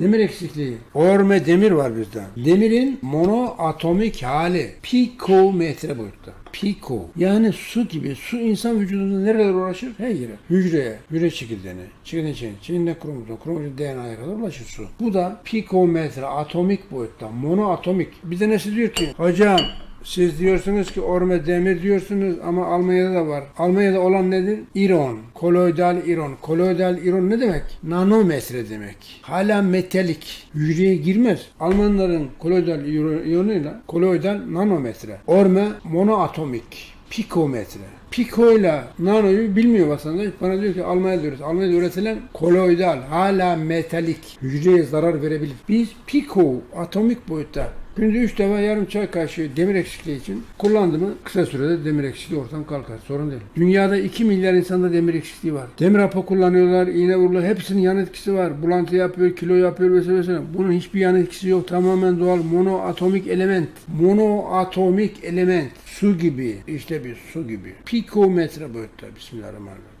Demir eksikliği. Orme demir var bizde. Demirin monoatomik hali. Pikometre boyutta. Piko. Yani su gibi. Su insan vücudunda nerelere ulaşır? Her yere. Hücreye, hücre çekirdeğine, çekirdeğin içine, çekirdeğin kromozom, kromozom DNA'ya kadar ulaşır su. Bu da pikometre, atomik boyutta, monoatomik. Bir de nesi diyor ki, hocam siz diyorsunuz ki orme demir diyorsunuz ama Almanya'da da var. Almanya'da olan nedir? İron. Koloidal iron. Koloidal iron ne demek? Nanometre demek. Hala metalik. Hücreye girmez. Almanların koloidal iyonuyla koloidal nanometre. Orme monoatomik. Pikometre. Piko ile nanoyu bilmiyor vatandaş. Bana diyor ki Almanya'da üretilen, Almanya'da üretilen koloidal, hala metalik, hücreye zarar verebilir. Biz piko, atomik boyutta Günde 3 defa yarım çay kaşığı demir eksikliği için kullandı kısa sürede demir eksikliği ortadan kalkar. Sorun değil. Dünyada 2 milyar insanda demir eksikliği var. Demir hapı kullanıyorlar, iğne vuruluyor. Hepsinin yan etkisi var. Bulantı yapıyor, kilo yapıyor vesaire vesaire. Bunun hiçbir yan etkisi yok. Tamamen doğal monoatomik element. Monoatomik element. Su gibi. işte bir su gibi. Pikometre boyutta. Bismillahirrahmanirrahim.